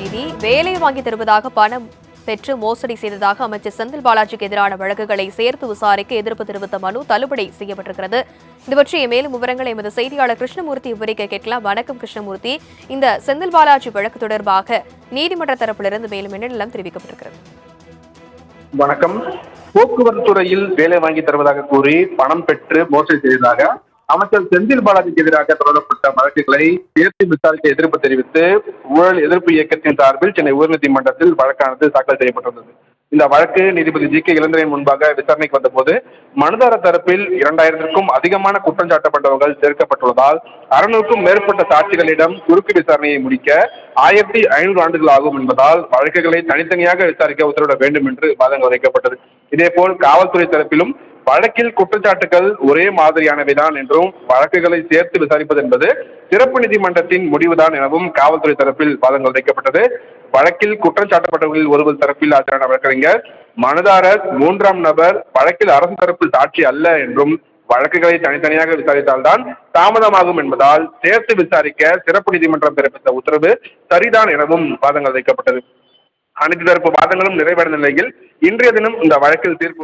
நிதி வேலை வாங்கி தருவதாக பணம் பெற்று மோசடி செய்ததாக அமைச்சர் செந்தில் பாலாஜிக்கு எதிரான வழக்குகளை சேர்த்து விசாரிக்க எதிர்ப்பு தெரிவித்த மனு தள்ளுபடி செய்யப்பட்டிருக்கிறது. இது பற்றிய மேலும் விவரங்களை எமது செய்தியாளர் கிருஷ்ணமூர்த்தி விவரிக்க கேட்கலாம். வணக்கம் கிருஷ்ணமூர்த்தி. இந்த செந்தில் பாலாஜி வழக்கு தொடர்பாக நீதிமன்ற தரப்பிலிருந்து மேலும் என்ன நிலம் தெரிவிக்கப்பட்டிருக்கிறது? வணக்கம். போக்குவரத்து துறையில் வேலை வாங்கி தருவதாக கூறி பணம் பெற்று மோசடி செய்ததாக அமைச்சர் செந்தில் பாலாஜிக்கு எதிராக தொடரப்பட்ட வழக்குகளை தேர்தல் விசாரிக்க எதிர்ப்பு தெரிவித்து ஊழல் எதிர்ப்பு இயக்கத்தின் சார்பில் சென்னை உயர்நீதிமன்றத்தில் வழக்கானது தாக்கல் செய்யப்பட்டுள்ளது. இந்த வழக்கு நீதிபதி ஜி கே இளந்திரன் முன்பாக விசாரணைக்கு வந்தபோது மனுதார தரப்பில் இரண்டாயிரத்திற்கும் அதிகமான குற்றம் சாட்டப்பட்டவர்கள் சேர்க்கப்பட்டுள்ளதால் அறுநூறுக்கும் மேற்பட்ட சாட்சிகளிடம் குறுக்கு விசாரணையை முடிக்க ஆயிரத்தி ஐநூறு ஆண்டுகள் ஆகும் என்பதால் வழக்குகளை தனித்தனியாக விசாரிக்க உத்தரவிட வேண்டும் என்று வாதங்கள் வைக்கப்பட்டது. இதேபோல் காவல்துறை தரப்பிலும் வழக்கில் குற்றச்சாட்டுகள் ஒரே மாதிரியானவைதான் என்றும் வழக்குகளை சேர்த்து விசாரிப்பது என்பது சிறப்பு நீதிமன்றத்தின் முடிவுதான் எனவும் காவல்துறை தரப்பில் வாதங்கள் வைக்கப்பட்டது. வழக்கில் குற்றம் சாட்டப்பட்டவர்களில் ஒருவர் தரப்பில் ஆஜரான வழக்கறிஞர் மனுதாரர் மூன்றாம் நபர் வழக்கில் அரசு தரப்பில் சாட்சி அல்ல என்றும் வழக்குகளை தனித்தனியாக விசாரித்தால்தான் தாமதமாகும் என்பதால் சேர்த்து விசாரிக்க சிறப்பு நீதிமன்றம் பிறப்பித்த உத்தரவு சரிதான் எனவும் வாதங்கள் வைக்கப்பட்டது. அனைத்து தரப்பு வாதங்களும் நிறைவடைந்த நிலையில் இன்றைய தினம் இந்த வழக்கில் தீர்ப்பு